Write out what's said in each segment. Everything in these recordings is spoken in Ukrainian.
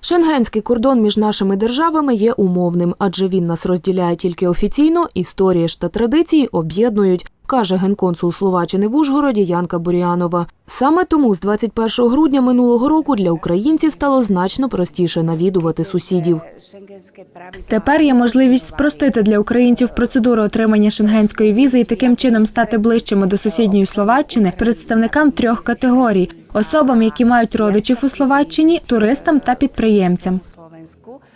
Шенгенський кордон між нашими державами є умовним, адже він нас розділяє тільки офіційно, історії ж та традиції об'єднують, каже генконсул Словаччини в Ужгороді Янка Буріанова. Саме тому з 21 грудня минулого року для українців стало значно простіше навідувати сусідів. Тепер є можливість спростити для українців процедуру отримання шенгенської візи і таким чином стати ближчими до сусідньої Словаччини представникам трьох категорій: особам, які мають родичів у Словаччині, туристам та підприємцям.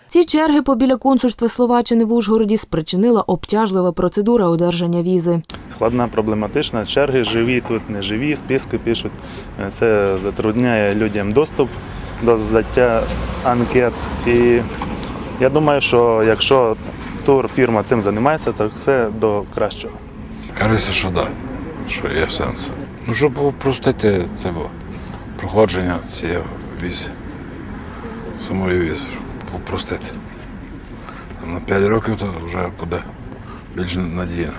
Ці черги побіля консульства Словаччини в Ужгороді спричинила обтяжлива процедура одержання візи. Складна, проблематична. Черги живі, тут не живі, списки пишуть. Е, Це затрудняє людям доступ до здаття анкет. І я думаю, що якщо турфірма цим займається, це все до кращого. Кажеться, що так, що є сенс. Ну, щоб упростити це бо, проходження цієї візи, самої візи, щоб упростити. На 5 років то вже буде більш надійно.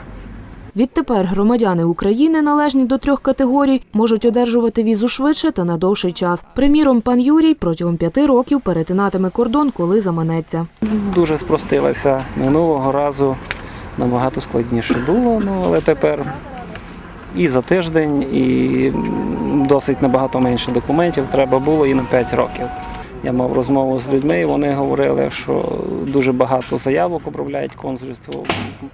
Відтепер громадяни України, належні до трьох категорій, можуть одержувати візу швидше та на довший час. Приміром, пан Юрій протягом п'яти років перетинатиме кордон, коли заманеться. дуже спростилася. Минулого разу набагато складніше було, ну але тепер і за тиждень, і досить набагато менше документів треба було і на 5 років. Я мав розмову з людьми, і вони говорили, що дуже багато заявок обробляють консульство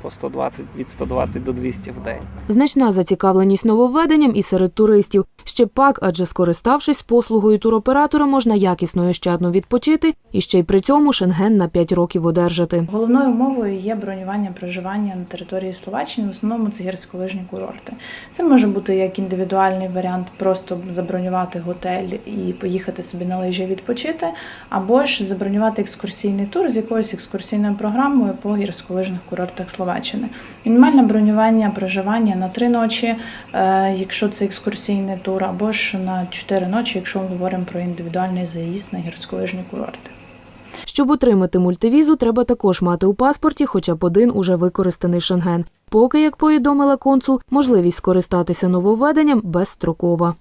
по 120, від 120 до 200 в день. Значна зацікавленість нововведенням і серед туристів. Ще пак, адже скориставшись послугою туроператора, можна якісно і ощадно відпочити і ще й при цьому шенген на 5 років одержати. Головною умовою є бронювання проживання на території Словаччини. В основному це гірськолижні курорти. Це може бути як індивідуальний варіант, просто забронювати готель і поїхати собі на лижі відпочити, або ж забронювати екскурсійний тур з якоюсь екскурсійною програмою по гірськолижних курортах Словаччини. Мінімальне бронювання проживання на три ночі, е, якщо це екскурсійний тур, або ж на чотири ночі, якщо ми говоримо про індивідуальний заїзд на гірськолижні курорти. Щоб отримати мультивізу, треба також мати у паспорті хоча б один уже використаний шенген. Поки, як повідомила консул, можливість скористатися нововведенням безстрокова.